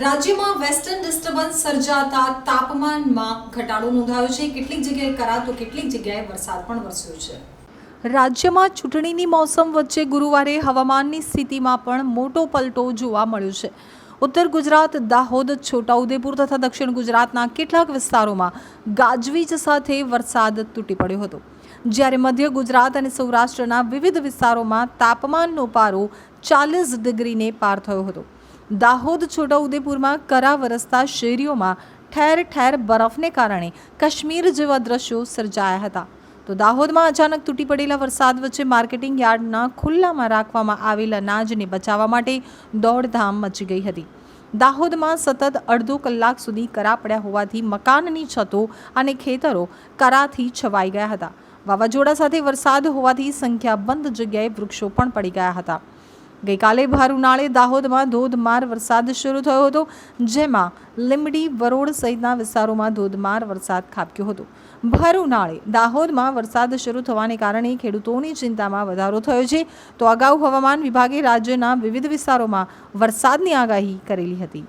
રાજ્યમાં western disturbance સર્જાતા તાપમાનમાં ઘટાડો નોંધાયો છે. કેટલીક જગ્યાએ કરા તો કેટલીક જગ્યાએ વરસાદ પણ વરસ્યો છે. રાજ્યમાં ચૂંટણીની મોસમ વચ્ચે ગુરુવારે હવામાનની સ્થિતિમાં પણ મોટો પલટો જોવા મળ્યો છે. ઉત્તર ગુજરાત, દાહોદ, છોટાઉદેપુર તથા દક્ષિણ ગુજરાતના કેટલાક વિસ્તારોમાં ગાજવીજ સાથે વરસાદ તૂટી પડ્યો હતો. જ્યારે મધ્ય ગુજરાત અને સૌરાષ્ટ્રના વિવિધ વિસ્તારોમાં તાપમાનનો પારો ચાલીસ ડિગ્રીને પાર થયો હતો. દાહોદ છોટાઉદેપુરમાં કરા વરસતા શેરીઓમાં ઠેર ઠેર બરફને કારણે કાશ્મીર જેવા દ્રશ્યો સર્જાયા હતા. તો દાહોદમાં અચાનક તૂટી પડેલા વરસાદ વચ્ચે માર્કેટિંગ યાર્ડના ખુલ્લામાં રાખવામાં આવેલ અનાજને બચાવવા માટે દોડધામ મચી ગઈ હતી. દાહોદમાં સતત અડધો કલાક સુધી કરા પડ્યા હોવાથી મકાનની છતો અને ખેતરો કરાથી છવાઈ ગયા હતા. વાવાઝોડા સાથે વરસાદ હોવાથી સંખ્યાબંધ જગ્યાએ વૃક્ષો પણ પડી ગયા હતા. ગઈકાલે ભર ઉનાળે દાહોદમાં ધોધમાર વરસાદ શરૂ થયો હતો, જેમાં લીંબડી વરોડ સહિતના વિસ્તારોમાં ધોધમાર વરસાદ ખાબક્યો હતો. ભર ઉનાળે દાહોદમાં વરસાદ શરૂ થવાને કારણે ખેડૂતોની ચિંતામાં વધારો થયો છે. તો અગાઉ હવામાન વિભાગે રાજ્યના વિવિધ વિસ્તારોમાં વરસાદની આગાહી કરેલી હતી.